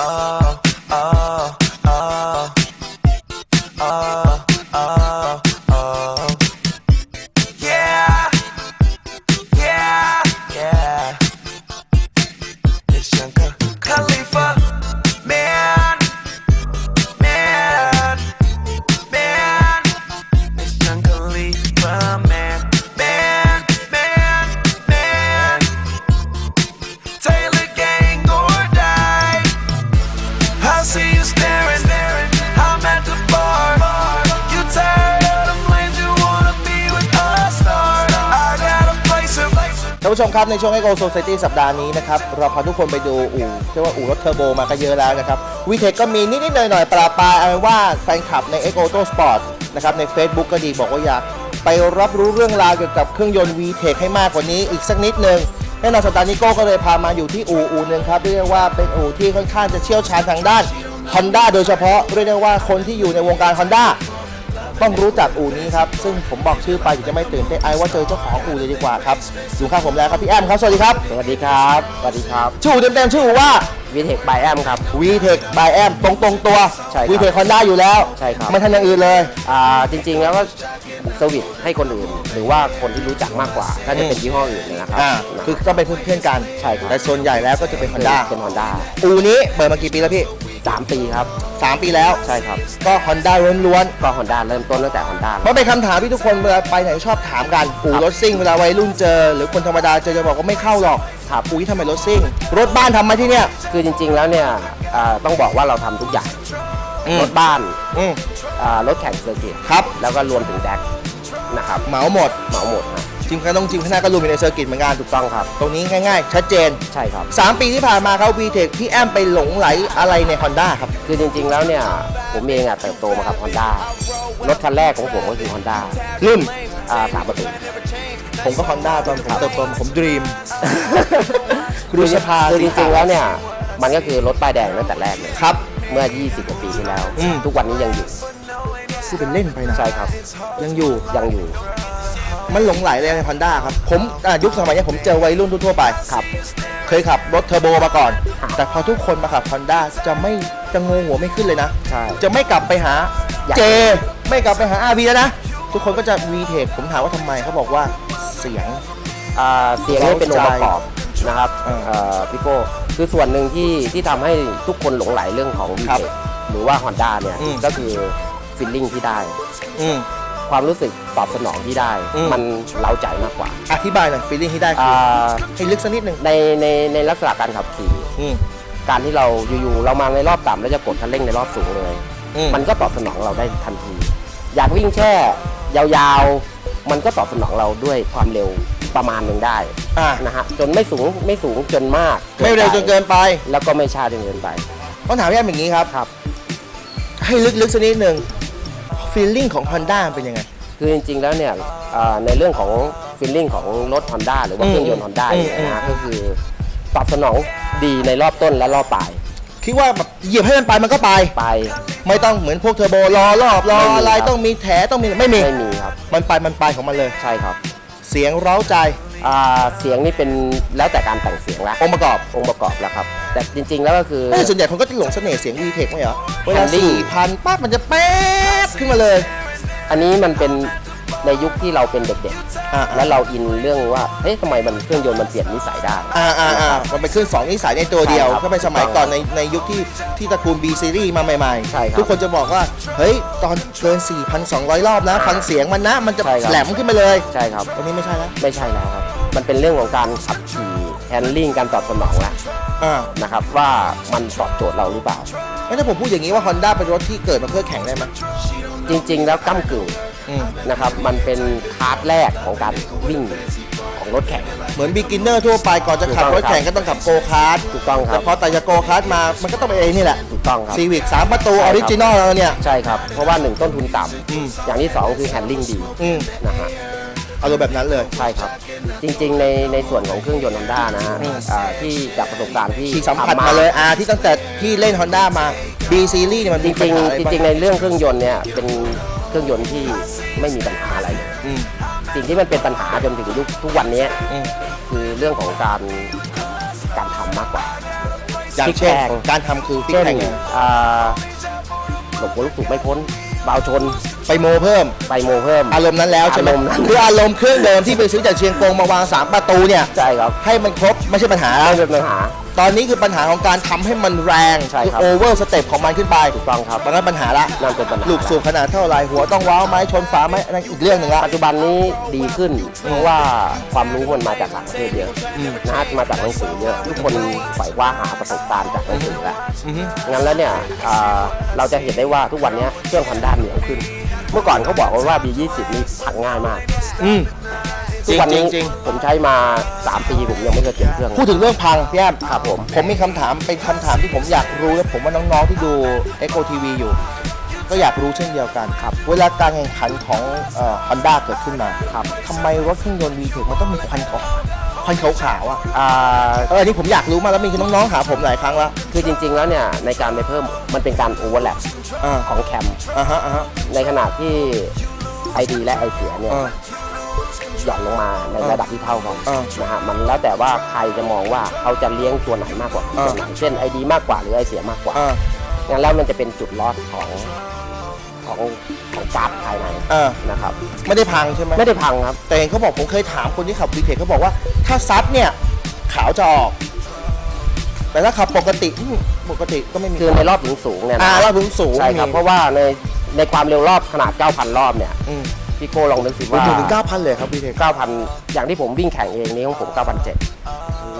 oh, านผู้ชมครับในช่วง Echo Society สัปดาห์นี้นะครับเราพาทุกคนไปดูอู่เรียกว่าอู่รถเทอร์โบมาก็เยอะแล้วนะครับวีเทคก็มีนิดๆหน่อยๆปลาปลายเอาเป็นว่าแฟนคลับใน Echo Auto Sport นะครับใน Facebook ก็ดีบอกว่าอยากไปรับรู้เรื่องราวเกี่ยวกับเครื่องยนต์ VTEC ให้มากกว่านี้อีกสักนิดหนึ่งแน่นอนสัปดาห์นี้โก้ก็เลยพามาอยู่ที่อู่อู่หนึ่งครับเรียกว่าเป็นอู่ที่ค่อนข้างจะเชี่ยวชาญทางด้าน Honda โดยเฉพาะเรียกได้ว่าคนที่อยู่ในวงการ Honda ต้องรู้จักอู่นี้ครับ ซึ่งผมบอกชื่อไปถึงจะไม่ตื่นเต้นไอว่าเจอเจ้าของอู่เลยดีกว่าครับอยู่ข้างผมแล้วครับพี่แอมครับสวัสดีครับสวัสดีครับสวัสดีครับชื่ออู่เต็มๆชื่ออู่ว่าวีเทคบายแอมครับ VTEC by แอมตรงตรงๆตัวใช่ครับ VTEC Honda อยู่แล้วใช่ครับไม่ทันอย่างอื่นเลยอ่าจริง ๆ แล้วก็เซอร์วิสให้คนอื่น หรือว่าคนที่รู้จักมากกว่าถ้าจะเป็นยี่ห้ออื่นเนี่ยนะครับอ่านะคือต้องเป็นเพื่อนๆกันใช่ครับแต่ส่วนใหญ่แล้วก็จะเป็น Honda เป็นฮอนด้าอู่นี้เปิดมากี่ปีแล้วพี่ สามปีครับ 3 ปีแล้ว ใช่ครับ ก็ Honda ล้วนก็ฮอนด้าเริ่มต้นตั้งแต่ฮอนด้าๆเพราะเป็นคำถามที่ทุกคนเวลาไปไหนชอบถามกันอู่รถซิ่งเวลาวัยรุ่นเจอ หรือคนธรรมดาเจอจะบอกว่าไม่เข้าหรอกครับอู่ที่ทำไมรถซิ่ง รถบ้านทำไหมที่เนี่ย คือจริง ๆ แล้วเนี่ยอ่าต้องบอกว่าเราทำทุกอย่าง อืม รถบ้านอืมอ่ารถแข่งเซอร์กิตครับ แล้วก็รวมถึงแดกนะครับเหมาหมด เหมาหมดครับ จริงก็ต้องจริงข้างหน้าก็รวมอยู่ในเซอร์กิตเหมือนกันถูกต้องครับ ตรงนี้ง่ายๆ ชัดเจน ใช่ครับ 3 ปีที่ผ่านมาครับ VTEC พี่แอมไปหลงไหลอะไรใน Honda ครับ คือจริงๆแล้วเนี่ย ผมเองอะเติบโตมากับฮอนด้ารถคันแรกของผมก็คือฮอนด้ารุ่นอ่าสามประตู ผมก็ Honda ตอนผมเติบโตผมดรีมคุณดูสภาคือจสีริขางวๆแล้วเนี่ย มันก็คือรถป้ายแดงตั้งแต่แรกเลยครับ เมื่อ 20กว่าปีที่แล้ว อืม ทุกวันนี้ยังอยู่พูดเป็นเล่นไปนะใช่ครับ ยังอยู่ ยังอยู่ มันหลงไหลเลยใน Honda ครับ ผมอะยุคสมัยนี้ผมเจอวัยรุ่นทั่วๆไปครับ เคยขับรถเทอร์โบมาก่อนครับแต่พอทุกคนมาขับ Honda จะไม่จะงงหัวไม่ขึ้นเลยนะ ใช่ จะไม่กลับไปหาอยากเจ ไม่กลับไปหา RV แล้วนะ ทุกคนก็จะ VTEC ผมถามว่าทำไมเขาบอกว่าเสียง อ่าเสียงนี่เป็นองค์ประกอบนะครับอ่าเอ่อพี่โก้คือส่วนหนึ่งที่ที่ทำให้ทุกคนหลงไหลเรื่องของ v ีครับเหรือว่า Honda เนี่ยอืม ก็คือฟิลลิ่งที่ได้ อืม ความรู้สึกตอบสนองที่ได้ อืม มันเล้าใจมากกว่าอธิบายหน่อย feeling ที่ได้คืออ่าให้ลึกสักนิดหนึ่งในในในลักษณะการขับขี่ อืมการที่เราอยู่ๆเรามาในรอบต่ำแล้วจะกดคันเร่งในรอบสูงเลย อืมมันก็ตอบสนองเราได้ทันที อยากวิ่งแช่ ยาวๆ มันก็ตอบสนองเราด้วยความเร็วประมาณหนึ่งได้อะนะฮะจนไม่สูงไม่สูงจนมากไม่เร็วจนเกินไปแล้วก็ไม่ช้าจนเกินไป ต้องถามพี่แอมอย่างนี้ครับ ครับ ให้ลึกๆสักนิดหนึ่ง feeling ของ Honda มันเป็นยังไง คือจริงๆแล้วเนี่ยเอ่อในเรื่องของฟีลลิ่งของรถ Honda หรือว่าอืมเครื่องยนต์ Honda อืมเนี่ยนะฮะอืม ก็คือตอบสนองดีในรอบต้นและรอบปลายคิดว่าแบบเหยียบให้มันไปมันก็ไป ไป ไม่ต้องเหมือนพวกเทอร์โบรอรอบรอไม่มีอะไรครับ ต้องมีแถต้องมีไม่มี ไม่มีครับ มันไปมันไปของมันเลย ใช่ครับ เสียงเร้าใจอ่าเสียงนี่เป็นแล้วแต่การแต่งเสียงละองค์ประกอบองค์ประกอบแล้วครับ แต่จริง ๆ แล้วก็คือ เอ้ยส่วนใหญ่คนก็จะหลงเสน่ห์เสียง VTEC ไม่เหรอเวลา Handling สี่พันปั๊บมันจะแป๊บขึ้นมาเลย อันนี้มันเป็น ในยุคที่เราเป็นเด็กอ่าๆแล้วเราอินเรื่องว่าเฮ้ยทำไมมันเครื่องยนต์มันเปลี่ยนนิสัยได้ อ่าอ่าอ่ามันไปขึ้น2นิสัยในตัวเดียว ใช่ครับก็เป็นสมัยก่อนในในยุคที่ที่ตระกูล B series มาใหม่ใช่ครับทุกคนจะบอกว่า เฮ้ย ตอนเกิน 4,200 รอบนะ ฟังเสียงมันนะ มันจะใช่ครับ แหลมขึ้นไปเลยใช่ครับ วันนี้ไม่ใช่แล้วไม่ใช่แล้วครับ มันเป็นเรื่องของการขับขี่แฮนดิ้งการตอบสนองแล้วอ่านะครับว่ามันตอบโจทย์เราหรือเปล่างั้นถ้าผมพูดอย่างนี้ว่า Honda เป็นรถที่เกิดมาเพื่อแข่งได้ไหมจริง ๆ แล้วก้ากึ่ง อืม นะครับ มันเป็นคาร์ดแรกของการวิ่งของรถแข่ง เหมือน beginner ทั่วไปก่อนจะขับถูกต้องรถแข่งก็ต้องขับโกคาร์ทถูกต้องคแต่รับพอแต่จะโกคาร์ทมา มันก็ต้องเป็นไอ้นี่แหละถูกต้องครับ ซีวิกสามประตูใช่อครัอบ ริจินอลเราเนี่ย ใช่ครับ เพราะว่าหนึ่งต้นทุนต่อืมำอย่างที่สองคือแฮนดิ้งดีอืมนะฮะ เอาตัวแบบนั้นเลย ใช่ครับ จริงๆในในส่วนของเครื่องยนต์ฮอนด้านะฮะอืม อ่าที่จากประสบการณ์ที่ที่สัมผัสทำมาเลยอ่าที่ตั้งแต่ที่เล่น Honda มา B series เนี่ยมันจมีปัญริงหาอะไรๆจบ้างริงๆ ในเรื่องเครื่องยนต์เนี่ยเป็น เครื่องยนต์ที่ไม่มีปัญหาอะไรเลยอืมสิ่งที่มันเป็นปัญหาจนถึงยุคทุกวันนี้อืมคือเรื่องของการการทำมากกว่า อย่างพลิกเช่นแพงการทำคือพลิกเช่นแพงยังไงอ่าหลบหัวลูกสูบไม่พ้นเบาชนไปโมเพิ่มไปโมเพิ่ม อารมณ์นั้นแล้วใช่ไหมอารมณ์นั้น คืออารมณ์เครื่องเดิมที่ไปซื้อจากเชียงกงมาวาง3ประตูเนี่ย ใช่ครับให้มันครบไม่ใช่ปัญหา ไม่เป็นปัญหา ตอนนี้คือปัญหาของการทำให้มันแรงใช่คือครับ โอเวอร์สเต็ปของมันขึ้นไปถูกต้องครับตอนนั้นปัญหาละนั่นเป็นปัญหาลูกสูบขนาดเท่าไหรหัวต้องว้าวไหมชนฝาไหมอันนั้นอีกเรื่องหนึ่งละ ปัจจุบันนี้ดีขึ้น เพราะว่าความรู้มันมาจากต่างประเทศเยอะอืมนะมาจากหนังสือเยอะทุกคนฝ่ายว่าหาประสบการณ์จากหนังสือแล้วอือฮึ งั้นแล้วเนี่ยอ่าเราจะเห็นได้ว่าทุกวันเนี้ยเครื่องพันด้านเหนียวขึ้น เมื่อก่อนเขาบอกว่า B20 นี่พังง่ายมาก อืม ทุกวันนี้จริงผมใช้มา 3 ปีผมยังไม่เคยเปลี่ยนเครื่อง พูดถึงเรื่องพังพี่แอมครับผม ผมมีคำถามเป็นคำถามที่ผมอยากรู้และผมว่าน้องๆที่ดู Echo TV อยู่ ก็อยากรู้เช่นเดียวกันครับ เวลาการแข่งขันของฮอนด้าเกิดขึ้นมาครับทำไมรถเครื่องยนต์ VTEC มันต้องมีควันขาวควันขาวๆอะอ่า เอออันนี้ผมอยากรู้มากแล้วมีน้องๆหาผมหลายครั้งแล้วคือจริง ๆ แล้วเนี่ยในการไปเพิ่มมันเป็นการโอเวอร์แลปอ่าของแคม อ่าฮะอ่าฮะ ในขณะที่ไอดีและไอเสียเนี่ยอ่า หย่อนลงมาในระดับที่เท่ากันอ่านะฮะมันแล้วแต่ว่าใครจะมองว่าเขาจะเลี้ยงตัวไหนมากกว่าอ่าตัวไหนเช่นไอดีมากกว่าหรือไอเสียมากกว่าอ่างั้นแล้วมันจะเป็นจุดลอสของของของกราฟภายในอ่านะครับ ไม่ได้พังใช่ไหมไม่ได้พังครับ แต่เห็นเขาบอกผมเคยถามคนที่ขับ VTEC เขาบอกว่า ถ้าซัดเนี่ยขาวจะออก แต่ถ้าขับปกติอืมปกติก็ไม่มีคือในรอบสูงๆเนี่ยอ่านะรอบสูงสูงใช่ครับมีเพราะว่าในในความเร็วรอบขนาด 9,000 รอบเนี่ย อืม พี่โก้ลองนึกสิผมว่าถึงถึงเก้าพันเลยครับพี่เทค9,000อย่างที่ผมวิ่งแข่งเองนี่ของผม9,700โอ้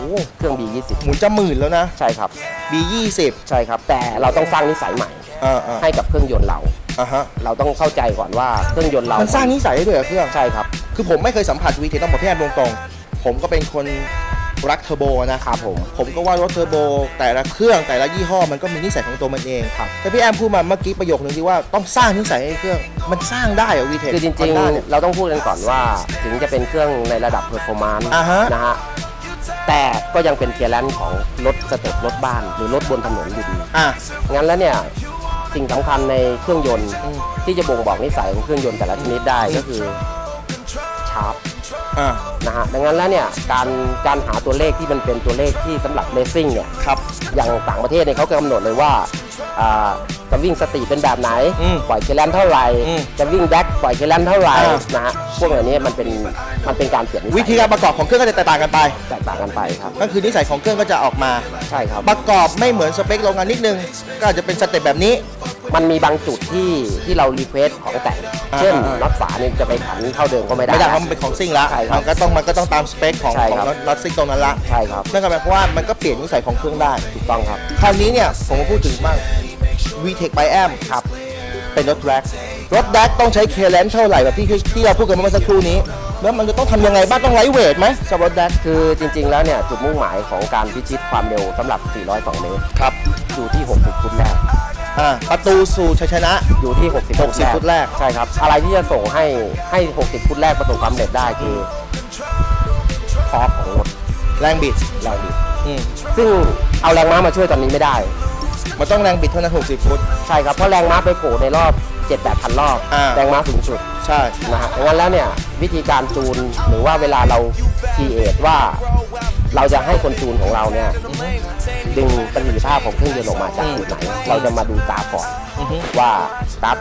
โหเครื่อง B20 หมุนจะหมื่นแล้วนะ ใช่ครับ B ยี่สิบใช่ครับ แต่เราต้องสร้างนิสัยใหม่ อ่าอ่าให้กับเครื่องยนต์เรา อ่าฮะเราต้องเข้าใจก่อนว่าเครื่องยนต์เรา มันสร้างนิสัยได้ด้วยเหรอเครื่อง ใช่ครับ คือผมไม่เคยสัมผัส VTEC ต้องบอกพี่แอมตรงๆผมก็เป็นคน รักเทอร์โบนะครับผม ผมก็ว่ารถเทอร์โบแต่ละเครื่องแต่ละยี่ห้อมันก็มีนิสัยของตัวมันเองครับแต่พี่แอมพูดมาเมื่อกี้ประโยคนึงที่ว่าต้องสร้างนิสัยให้เครื่องมันสร้างได้เหรอ VTEC คือจริง Honda เนี่ยๆเราต้องพูดกันก่อนว่าถึงจะเป็นเครื่องในระดับ performance อ่าฮะ นะฮะแต่ก็ยังเป็นเทียร์แลนด์ของรถสเต็ปรถบ้านหรือรถบนถนนอยู่ดี อะ งั้นแล้วเนี่ยสิ่งสำคัญในเครื่องยนต์อืมที่จะบ่งบอกนิสัยของเครื่องยนต์แต่ละชนิดได้ก็คือชาร์ป อะนะฮะดังนั้นแล้วเนี่ยการการหาตัวเลขที่มันเป็นตัวเลขที่สำหรับเลสซิ่งเนี่ยครับ อย่างต่างประเทศเนี่ยเขากำหนดเลยว่าอ่าจะวิ่งสตรีทเป็นแบบไหน อืมปล่อยเคแลนเท่าไหร่ อืมจะวิ่งแดกปล่อยเคแลนเท่าไหร่อ่า นะฮะพวกเหล่านี้มันเป็นมันเป็นการเปลี่ยนนิสัยวิธีการประกอบของเครื่องก็จะแตกต่างกันไป แตกต่างกันไปครับ ก็คือนิสัยของเครื่องก็จะออกมา ใช่ครับ ประกอบไม่เหมือนสเปคโรงงานนิดนึง ก็อาจจะเป็นสเต็ปแบบนี้ มันมีบางจุดที่ที่เรารีเควสของแต่งอ่าเช่นอ่าน็อตฝาเนี่ยจะไปขันเท่าเดิมก็ไม่ได้ ไม่ได้เพราะมันเป็นของซิ่งละใช่ครับมันก็ต้องมันก็ต้องตามสเปคของใช่ของครับน็อตซิ่งตรงนั้นละใช่ครับ นั่นก็หมายความว่ามันก็เปลี่ยนนิสัยของเครื่องได้ ถูกต้องครับ คราวนี้เนี่ยผมมาพูดถึงบ้าง VTEC by a m ครับ เป็นรถแร็กรถแร็กต้องใช้เคเลนเท่าไหร่แบบที่ที่เราพูดกันเมื่อสักครู่นี้ แล้วมันจะต้องทำยังไงบ้างต้องไลท์เวทไหมสำหรับรถแร็กคือจริงๆแล้วเนี่ยจุดมุ่งหมายของการพิชิตความเร็วสำหรับ 402 เมตร ครับ อยู่ที่ 60ฟุตแรก อ่าประตูสู่ชัยชนะ อยู่ที่ 60 60 ฟุตแรก ใช่ครับ อะไรที่จะส่งให้ให้ 60 ฟุตแรกประสบความสำเร็จได้คือทอร์กของรถแรงบิดแรงบิดอืมซึ่งเอาแรงม้ามาช่วยตอนนี้ไม่ได้ มันต้องแรงบิดเท่านั้น 60 ฟุต ใช่ครับ เพราะแรงม้าไปโผล่ในรอบ 7-8 พันรอบ อ่า แรงม้าสูงสุด ใช่ นะฮะดังนั้นแล้วเนี่ย วิธีการจูนหรือว่าเวลาเราคีเอทว่า เราจะให้คนจูนของเราเนี่ย ดึงประสิทธิภาพของเครื่องยนต์ออกมาจากจุดไหน เราจะมาดูกราฟก่อนอือฮึ ว่ากราฟ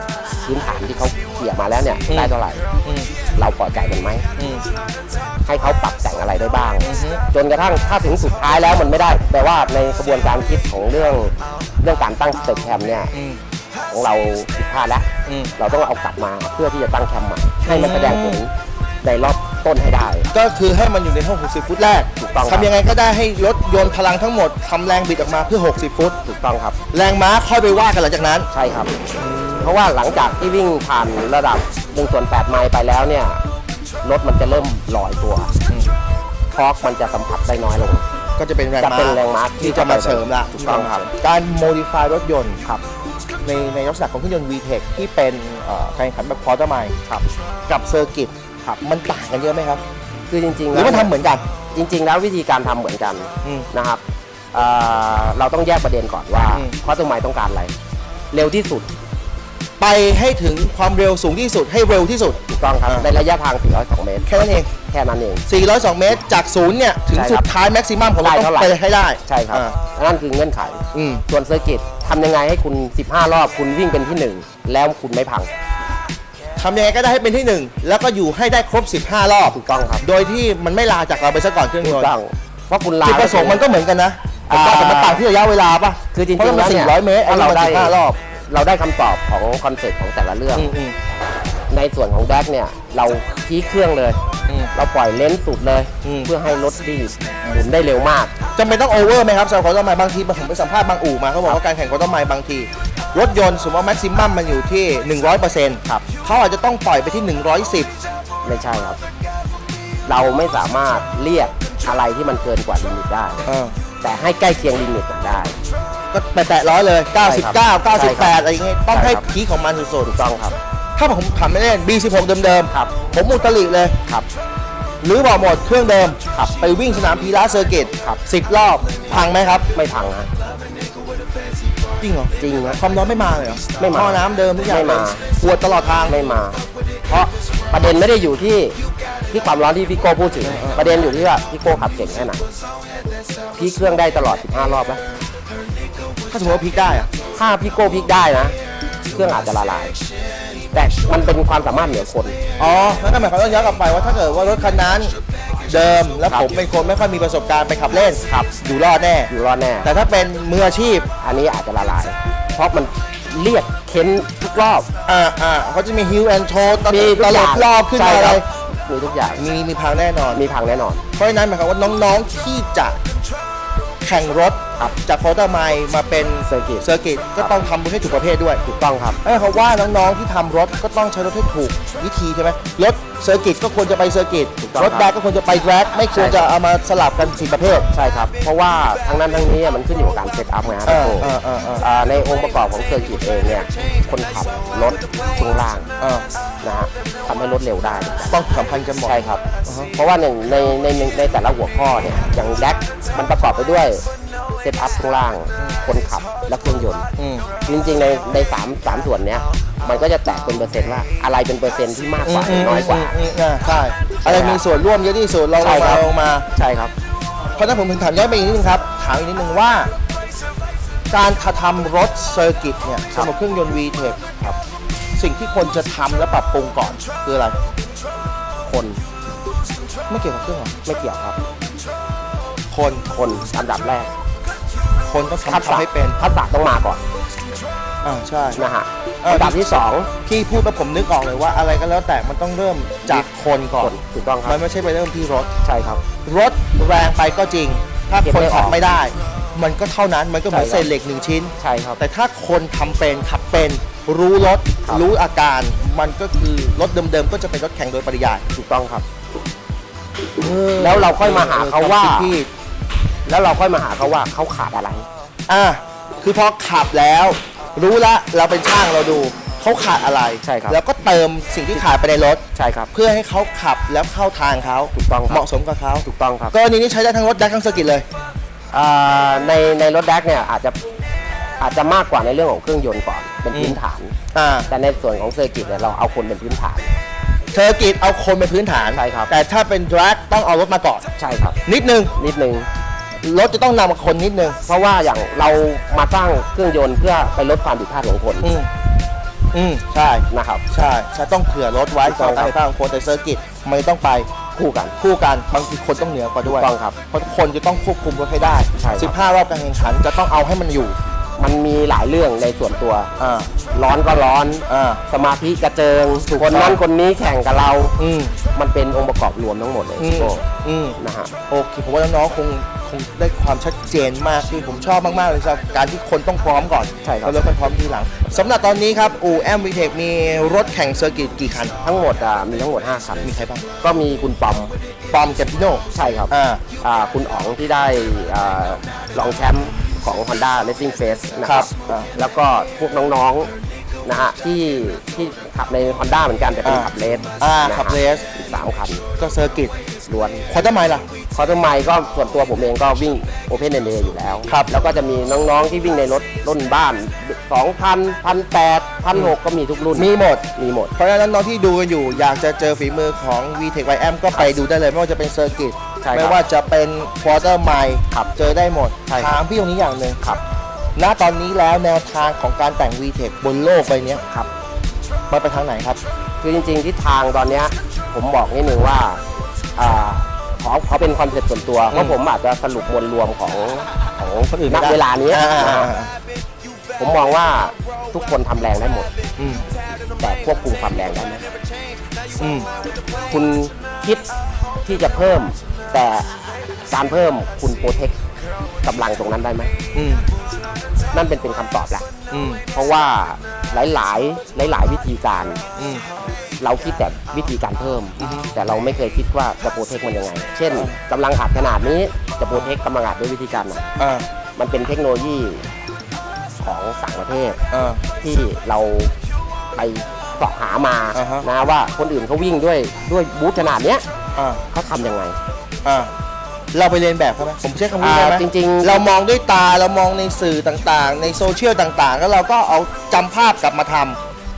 พื้นฐานที่เขาเกี่ยมาแล้วเนี่ยอืม ได้เท่าไหร่ อืมเราพอใจมันไหม อืมให้เขาปรับแต่งอะไรได้บ้าง อือฮึจนกระทั่งถ้าถึงสุดท้ายแล้วมันไม่ได้แปลว่าในกระบวนการคิดของเรื่องเรื่องการตั้งสเต็ปแคมเนี่ยอืมของเราผิดพลาดแล้ว อืม เราต้องเอากลับมาเพื่อที่จะตั้งแคมใหม่ให้มันแสดงผลในรอบ ต้นให้ได้ ก็คือให้มันอยู่ในห้อง60 ฟุตแรกถูกต้องครับ ทำยังไงก็ได้ให้รถยนต์พลังทั้งหมดทำแรงบิดออกมาเพื่อ 60 ฟุต ถูกต้องครับ แรงม้าค่อยไปว่ากันหลังจากนั้น ใช่ครับ เพราะว่าหลังจากที่วิ่งผ่านระดับ1ส่วน8ไมล์ไปแล้วเนี่ย รถมันจะเริ่มลอยตัวอืม ทอร์กมันจะสัมผัสได้น้อยลง ก็จะเป็นแรงจะม้าเป็นแรงม้าที่ที่จะมาเสริมละถูกต้องครับ การโมดิฟายรถยนต์ครับ ในในลักษณะของเครื่องยนต์ VTEC ที่เป็นเอ่อการแข่งขันแบบควอเตอร์ไมล์ครับ กับเซอร์กิต ครับ มันต่างกันเยอะไหมครับ คือจริงๆหรืแล้อวมันทำเหมือนกัน จริง ๆ แล้ววิธีการทำเหมือนกันอืม นะครับเอ่อเราต้องแยกประเด็นก่อนว่าอืม คอสตูมไมต้องการอะไร เร็วที่สุดไปให้ถึงความเร็วสูงที่สุดให้เร็วที่สุด ถูกต้องครับอ่า ในระยะทาง 402 เมตร แค่นั้นเอง แค่ค่นั้นเอง 402 เมตรจากศูนย์เนี่ย ถึงใช่สุครัดบท้ายแม็กซิมัมของเราได้ต้อเท่างไหร่ ไปให้ได้ใช่ครับอ่านั่นคือเงื่อนไข อืมส่วนเซอร์กิตทำยังไงให้คุณ 15 รอบคุณวิ่งเป็นที่1แล้วคุณไม่พัง ทำยังไงก็ได้ให้เป็นที่หนึ่งแล้วก็อยู่ให้ได้ครบ 15 รอบถูกต้องครับโดยที่มันไม่ลาจากเราไปซะก่อนเครื่องถูยกนต์ต้องเพราะคุณลา จุดประสงค์มันก็เหมือนกันนะอ่า แต่มันต่างที่ระยะเวลาป่ะคือจริงเพราะๆมัแล้นวเนี่ย400เมตรอันนี้เรามันได้15รอบเราได้คำตอบของคอนเซ็ปต์ของแต่ละเรื่อง อืมอืม ในส่วนของแดกเนี่ยเราพีคเครื่องเลย อืมเราปล่อยเลนส์สุดเลย อืม เพื่อให้รถดีหมุนได้เร็วมาก จำเป็นต้องโอเวอร์ไหมครับสำหรับคอร์ตไมล์บางทีผมไปสัมภาษณ์บางอู่มาเขาบอกว่าการแข่งคอร์ตไมล์บางที รถยนต์สมมติว่าแม็กซิมัมมันอยู่ที่ 100%ครับ เขาอาจจะต้องปล่อยไปที่ 110 ไม่ใช่ครับ เราไม่สามารถเรียกอะไรที่มันเกินกว่าลิมิตได้ เออ แต่ให้ใกล้เคียงลิมิตน่ะได้ ก็ไปแตะร้อยเลย 99 ใช่ครับ98 อะไรอย่างเงี้ยต้องให้ใช่ครับ พีคของมันสุดถูกต้องครับ ๆถ้าผมทำไม่เล่น B16 เดิมครับ ๆ ผมอุตริเลย ครับ หรือบอกหมดเครื่องเดิมครับไปวิ่งสนามพีระเซอร์กิตครับสิบรอบ พังไหมครับ ไม่พังฮะ จริงเหรอจริงนะความร้อนไม่มาเลยเหรอไม่มา ท่อน้ำเดิมทุกอย่างไม่มาปวดตลอดทาง ไม่มา เพราะประเด็นไม่ได้อยู่ที่ที่ความร้อนที่พี่โก้พูดถึงประเด็นอยู่ที่ว่าพี่โก้ขับเก่งแค่ไหนพี่เครื่องได้ตลอด 15 รอบแล้วถ้าสมมติว่าพลิกได้อะถ้าพี่โก้พลิกได้นะ เครื่องอาจจะละลาย แต่มันเป็นความสามารถเหนือคน อ๋อแล้วก็หมายความต้องย้อนกลับไปว่าถ้าเกิดว่ารถคันนั้น เดิม แล้วครับผมเป็นคนไม่ค่อยมีประสบการณ์ไปขับเล่นครับอยู่รอดแน่ อยู่รอดแน่ แต่ถ้าเป็นมืออาชีพอันนี้อาจจะละลาย เพราะมันเรียกเค้นทุกรอบ อ่าอ่าเขาจะมีฮิวแอนโชตมีตทุกลอย่าบงรอบขึ้นใช่มาอะไรครับมีทุกอย่าง มีมีพังแน่นอน มีพังแน่นอน เพราะฉะนั้นหมายความว่าน้องๆที่จะแข่งรถ ครับจากโคตาไมล์มาเป็นเซอร์กิตเซอร์กิตก็ต้องทำให้ถูกประเภทด้วยถูกต้องครับนั่นเขามว่าน้องๆที่ทำรถก็ต้องใช้รถให้ถูกวิธีใช่ไหมรถเซอร์กิตก็ควรจะไปเซอร์กิตถูกต้องรถครับแดกก็ควรจะไปแดกไม่ควรใช่จะเอามาสลับกันผิดประเภท ใช่ครับ เพราะว่าทั้งนั้นทั้งนี้มันขึ้นอยู่กับการเซตอัพไงครับเอพี่อโก้เออเออเอออ่าในองค์ประกอบของเซอร์กิตเองเนี่ย คนขับรถช่วงล่างเออนะฮะทำให้รถเร็วได้ ต้องสัมพันธ์กันหมด ใช่ครับอ่าฮะเพราะว่าหนึ่งในในในในแต่ละหัวข้อเนี่ย อย่างแดกมันประกอบไปด้วย เซตอัพข้างล่าง คนขับและเครื่องยนต์ อืม จริงๆในในสามสามส่วนเนี้ยมันก็จะแตกเป็นเปอร์เซ็นต์ว่าอะไรเป็นเปอร์เซ็นต์ที่มากกว่าหรือน้อยกว่ามมอ่าใช่อะไรมีส่วนร่วมเยอะที่สุดเราใช่ลงครัมาบลงมา ใช่ครับ เพราะฉะนั้นผมถึงถามย้อนไปอีกนิดนึงครับ ถามอีกนิดนึงว่า การทำรถเซอร์กิตเนี่ยสำหรับเครื่องยนต์ VTEC ครับ สิ่งที่คนจะทำและปรับปรุงก่อนคืออะไร คนไม่เกี่ยวกับเครื่องหรอไม่เกี่ยวครับ คนคนอันดับแรก คนต้องทักทำษะทำให้เป็นทักษะต้องมาก่อนอ่าใช่นะฮะเอออัอันดับที่สองพี่พูดแล้วผมนึกออกเลยว่าอะไรก็แล้วแต่มันต้องเริ่มจากคนก่อคนนถูกต้องครัมับนไม่ใช่ไปเริ่มที่รถใช่ครับ รถแรงไปก็จริง ถ้าเก็บคนไม่ออกขับไม่ได้ มันก็เท่านั้นมันก็เหมือนใช่ครับเศษเหล็กหนึ่งชิ้นใช่ครับแต่ถ้าคนทำเป็นขับเป็นรู้รถครับรู้อาการมันก็คือรถเดิมๆก็จะเป็นรถแข่งโดยปริยายถูกต้องครับเออแล้วเราค่อยมาหาเขาว่าออพี่ แล้วเราค่อยมาหาเขาว่าเขาขาดอะไร อะคือพอขับแล้ว รู้ละเราเป็นช่างเราดูเขาขาดอะไรใช่ครับ แล้วก็เติมสิ่งที่ขาดไปในรถ ใช่ครับ เพื่อให้เขาขับแล้วเข้าทางเขาถูกต้องครับ เหมาะสมกับเขาถูกต้องครับกรณีนี้ใช้ได้ทั้งรถได้ทั้งเซอร์กิตเลย อ่าในในรถแดกเนี่ยอาจจะอาจจะมากกว่าในเรื่องของเครื่องยนต์ก่อนเป็นพื้นฐาน อ่าแต่ในส่วนของเซอร์กิตเนี่ยเราเอาคนเป็นพื้นฐานเซอร์กิตเอาคนเป็นพื้นฐาน ใช่ครับ แต่ถ้าเป็นดร a กต้องเอารถมาก่อน ใช่ครับ นิดนึงนิดนึง รถจะต้องนำคนนิดนึง เพราะว่าอย่างเรามาสร้างเครื่องยนต์เพื่อไปลดความผิดพลาดของคนอืมอืมใช่ นะครับ ใช่ใช่ต้องเผื่อรถไว้ถูกต้สำองหรับการให้ของคนแต่เซอร์กิตมันต้องไปคู่กัน คู่กันบางทีคนต้องเหนือกว่าด้วยถูกต้องครับ เพราะคนจะต้องควบคุมรถให้ได้ ใช่ครับ 15 รอบการแข่งขันจะต้องเอาให้มันอยู่มันมีหลายเรื่องในส่วนตัว อ่าร้อนก็ร้อน อ่า สมาธิกระเจิง ถูกคนต้นั้องนคนนี้แข่งกับเรา อืมมันเป็นองค์ประกอบรวมทั้งหมดเลยอืมโก้อืม นะฮะ โอเคผมว่าน้องๆคง คงได้ความชัดเจนมากขึ้นผมชอบมากๆเลยสำหรับการที่คนต้องพร้อมก่อนใช่ครับ แล้วรถมันพร้อมทีหลังสำหรับตอนนี้ครับอู่แอมวีเทคมีรถแข่งเซอร์กิตกี่คัน ทั้งหมดอะมีทั้งหมด5คันมีใครบ้างก็มีคุณปอมปอมแกปปิโนใช่ครับอ่าอ่าคุณอ๋องที่ได้อ่ารองแชมป์ของ Honda Racing Face นะคครัรับบอ่าแล้วก็พวกน้องๆนะฮะที่ที่ขับใน Honda เหมือนกันแต่เป็นอ่าขับเลสอ่านะฮะขับเลสอีกสามคัน ก็เซอร์กิต ล้วนควอเตอร์ไมล์ล่ะ คอร์เตอร์ไมล์ก็ส่วนตัวผมเองก็วิ่งโอเพนเดย์อยู่แล้วครับ แล้วก็จะมีน้องๆที่วิ่งในรถรุ่นบ้าน 2,000 1,800 1,600 ก็มีทุกรุ่นมีหมด มีหมด เพราะฉะนั้นน้องๆที่ดูกันอยู่อยากจะเจอฝีมือของ VTEC YM ก็ไปดูได้เลย ไม่ว่าจะเป็นเซอร์กิตใช่ครับไม่ว่าจะเป็นควอเตอร์ไมล์ครับเจอได้หมดใช่ครับถามพี่ตรงนี้อย่างหนึ่งครับ ณตอนนี้แล้วแนวทางของการแต่ง VTEC บนโลกใบเนี้ยครับ มันไปทางไหนครับ คือจริงๆทิศทางตอนเนี้ยผมบอกนิดนึงว่า อ่าขอขอเป็นคอนเซ็ปต์ส่วนตัวเพอืราะมผมอาจจะสรุปมวลรวมของของคนอื่นณไม่ได้เวลานี้อ่านะอ่าฮะอ่าผมมองว่าทุกคนทำแรงได้หมดอืมแต่ควบคุมความแรงได้ไหมอืมคุณคิดที่จะเพิ่ม แต่การเพิ่มคุณโปรเทคกำลังตรงนั้นได้ไหมอืม นั่นเป็นเป็นคำตอบแหละอืมเพราะว่าหลาย ๆ หลาย ๆ วิธีการ อืม เราคิดแต่วิธีการเพิ่ม อือฮึ แต่เราไม่เคยคิดว่าจะโปรเทคมันยังไง เช่นกำลังอัดขนาดนี้จะโปรเทคกำลังอัดด้วยวิธีการไหนอ่ามันเป็นเทคโนโลยีของต่างประเทศ อ่า ที่เราไปเสาะหามาอ่าฮะ นะว่าคนอื่นเขาวิ่งด้วยด้วยบูธขนาดเนี้ยอ่าเขาทำยังไง อ่า เราไปเรียนแบบเขาไหมผมใช้คำนี้ได้ไหมอ่าจริงๆ เรามองด้วยตาเรามองในสื่อต่างๆ ในโซเชียลต่างๆ แล้วเราก็เอาจำภาพกลับมาท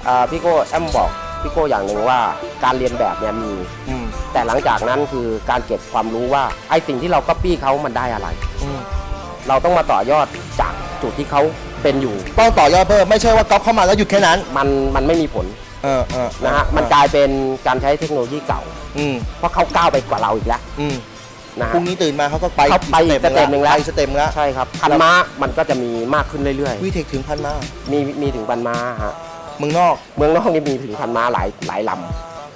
อ่าพี่โก้แอมบอกพี่โก้อย่างหนึ่งว่าการเรียนแบบเนี่ยมีำอืมแต่หลังจากนั้นคือการเก็บความรู้ว่าไอ้สิ่งที่เราก๊อปปี้เขามันได้อะไร อืมเราต้องมาต่อยอดจากจุดที่เขาเป็นอยู่ ต้องต่อยอดเพิ่มไม่ใช่ว่าก๊อปเข้ามาแล้วหยุดแค่นั้นมันมันไม่มีผลเออเออนะฮะมันกลายเป็นการใช้เทคโนโลยีเก่า อืมเพราะเขาก้าวไปกว่าเราอีกแล้ว อืม นะพฮะรุ่งนี้ตื่นมาเขาก็ไปเขาไปอีกสเต็ปหนึ่งแล้วไปสเต็ปแล้วใช่ครับพันม้ามันก็จะมีมากขึ้นเรื่อยวีเทคถึงพันมากๆมีมีถึงพันม้าฮะเมืองนอกเมืองนอกนี่มีถึงพันม้าหลายหลายล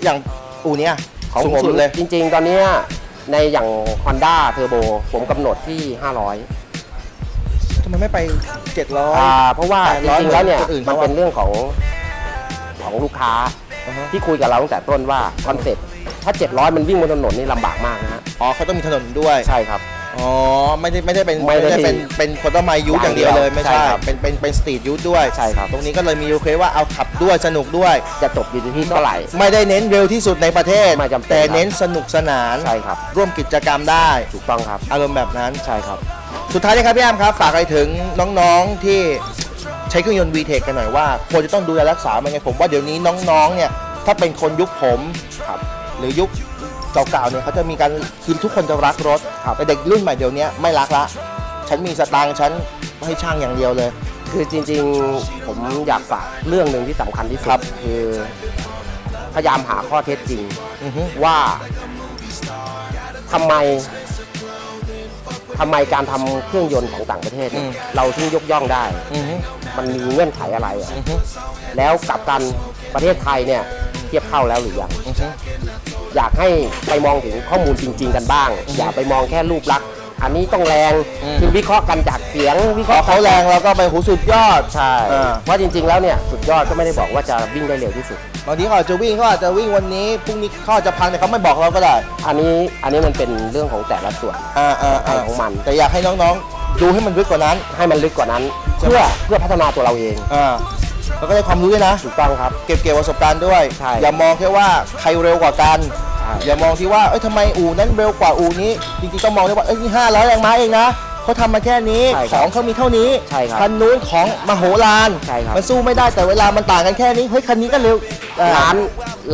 อย่างอูเนี้ยำของสูงผมสุดเลย จริงๆ ตอนเนี้ยในอย่าง Honda Turbo ผมกำหนดที่ 500ทำไมไม่ไป 700 อ่าเพราะว่าจ800ริงๆ แล้วเนี่ยคนอื่นมันเขาอะเป็นเรื่องของของลูกค้า อ่าฮะ ที่คุยกับเราตั้งแต่ต้นว่าคอนเซ็ปต์ถ้า 700 มันวิ่งบนถนนนี่ลำบากมากนะฮะอ๋อเขาต้องมีถนนด้วยใช่ครับ อ๋อไม่ได้ไม่ได้เป็นไม่ได้เป็นเป็นคนต้องมายูทอย่างเดียวเลยไม่ใช่ใช่ครับเป็นเป็นเป็นสตรีทยูทด้วยใช่ครับ ตรงนี้ก็เลยมีรีเควสว่าเอาขับด้วยสนุกด้วย จะจบอยู่ที่เท่าไหร่ ไม่ได้เน้นเร็วที่สุดในประเทศ ไม่จำเป็นแต่ครับ เน้นสนุกสนาน ใช่ครับ ร่วมกิจกรรมได้ ถูกต้องครับ อารมณ์แบบนั้น ใช่ครับ สุดท้ายนี้ครับพี่แอมครับ ฝากอะไรถึงน้องๆที่ ใช้เครื่องยนต์ VTEC กันหน่อยว่าควรจะต้องดูแลรักษามันไงผมว่าเดี๋ยวนี้น้องๆเนี่ยถ้าเป็นคนยุคผมครับหรือยุคเก่าๆเนี่ยเขาจะมีการคือทุกคนจะรักรถครับแต่เด็กรุ่นใหม่เดี๋ยวนี้ไม่รักละ ฉันมีสตางค์ฉันให้ช่างอย่างเดียวเลย คือจริงๆผมอยากฝากเรื่องหนึ่งที่สำคัญที่สุครัดบคือ พยายามหาข้อเท็จจริงอือฮึ ว่าทำไม ทำไมการทำเครื่องยนต์ของต่างประเทศเนี่ยเราถึงยกย่องได้ อือฮึมันมีเงื่อนไขอะไรอะอือฮึแล้วกลับกันประเทศไทยเนี่ยเทียบเท่าแล้วหรือยัง อือฮึ อยากให้ไปมองถึงข้อมูลจริง ๆ กันบ้าง อย่าไปมองแค่รูปลักษณ์ อันนี้ต้องแรงคือวิเคราะห์กันจากเสียงวิเคพอราะห์เขาแรงเราก็ไปหูสุดยอด ใช่อ่าว่าจริง ๆ แล้วเนี่ยสุดยอดก็ไม่ได้บอกว่าจะวิ่งได้เร็วที่สุด บางทีเขาอาจจะวิ่งเขาอาจจะวิ่งวันนี้พรุ่งนี้เขาอาจจะพังแต่เขาไม่บอกเราก็ได้อันนี้อันนี้มันเป็นเรื่องของแต่ละส่วน อ่าอ่าใครอ่าของมัน แต่อยากให้น้องๆ ดูให้มันลึกกว่านั้นให้มันลึกกว่านั้นใช่ไหมเพื่อเพื่อพัฒนาตัวเราเองอ่าแล้วก็ได้ความรู้ด้วยนะ ถูกต้องครับ เก็บเกี่ยวประสบการณ์ด้วย ใช่ อย่ามองแค่ว่าใครเร็วกว่ากันใช่ อย่ามองที่ว่าเอ้ยทำไมอู่นั้นเร็วกว่าอู่นี้ จริงๆต้องมองด้วยว่าเอ้ยนี่ห้าร้อยแรงม้าเองนะเขาทำมาแค่นี้ใช่ขครับองเขามีเท่านี้ใช่ครับคันนู้นของมโหฬารใช่ครับ มันสู้ไม่ได้แต่เวลามันต่างกันแค่นี้เฮ้ยคันนี้ก็เร็วอ่ล้าน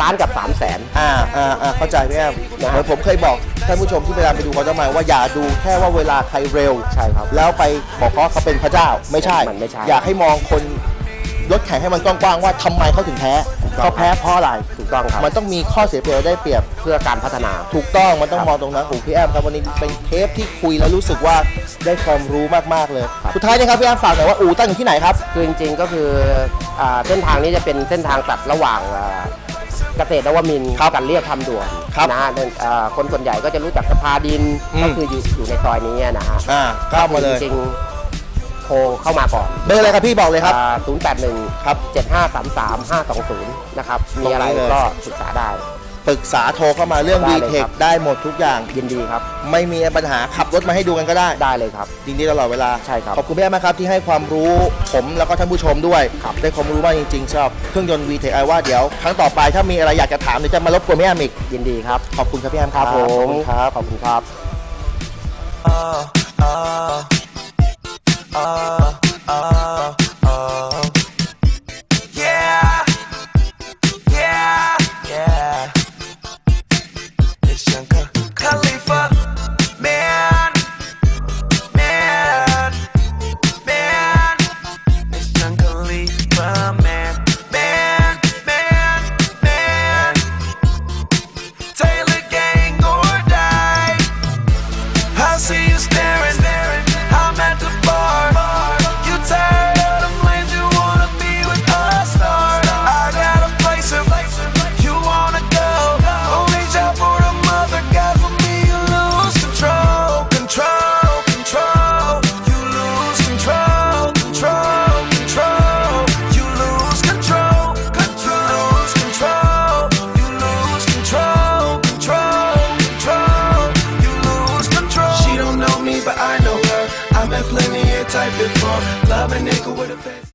ล้านกับสามแสน อ่าอ่าอ่าเข้าใจพี่แอมนะเหมือนผมเคยบอกท่านผู้ชมที่เวลาไปดูเขาจะมาว่าอย่าดูแค่ว่าเวลาใครเร็ว ใช่ครับแล้วไปบอกเขาว่าเขาเป็นพระเจ้าไม่ใช่ มันไม่ใช่ อยากให้มองคน รถแข่งให้มันกว้างๆว่าทำไมเขาถึงแพ้ถูกต้องเขาแพ้เพราะอะไร ถูกต้องครับ มันต้องมีข้อเสียเปรียบและได้เปรียบ เพื่อการพัฒนา ถูกต้องมันต้องครับมองตรงนั้นโอ้พี่แอมครับวันนี้เป็นเทปที่คุยแล้วรู้สึกว่าได้ความรู้มากๆเลยครับสุดท้ายนะครับพี่แอมฝากหน่อยว่าอู่ตั้งอยู่ที่ไหนครับ คือจริงๆก็คืออ่าเส้นทางนี้จะเป็นเส้นทางตัดระหว่างอ่าเกษตรนวมินทร์ครับกันเรียบทำด่วนครับนะฮะอ่าคนส่วนใหญ่ก็จะรู้จักสภาดินอืม ก็คืออยู่อยู่ในซอยนี้นะฮะอ่าเข้ามาเลย จริงๆโทรเข้ามาก่อนเบอร์อะไรครับพี่บอกเลยครับ ศูนย์แปดหนึ่งครับเจ็ดห้าสามสามห้าสองศูนย์นะครับ มีอะไรตรงนี้เลยก็ศึกษาได้ ปรึกษาโทรเข้ามาเรื่องได้ v เลย t e ค c รับ ได้หมดทุกอย่าง ยินดีครับ ไม่มีปัญหาขับรถมาให้ดูกันก็ได้ ได้เลยครับ ยินดีตลอดเวลา ใช่ครับ ขอบคุณพี่แอมมากครับที่ให้ความรู้ผมแล้วก็ท่านผู้ชมด้วย ครับ ได้ความรู้มากจริงๆชอบเครื่องยนต์ v t e c ไอว่าเดี๋ยวครั้งต่อไปถ้ามีอะไรอยากจะถามเดี๋ยวจะมารบกวนพี่แอมอีก ยินดีครับ ขอบคุณครับพี่แอมครับผขอบมคุณครับ ขอบคุณครับ oh, oh, oh,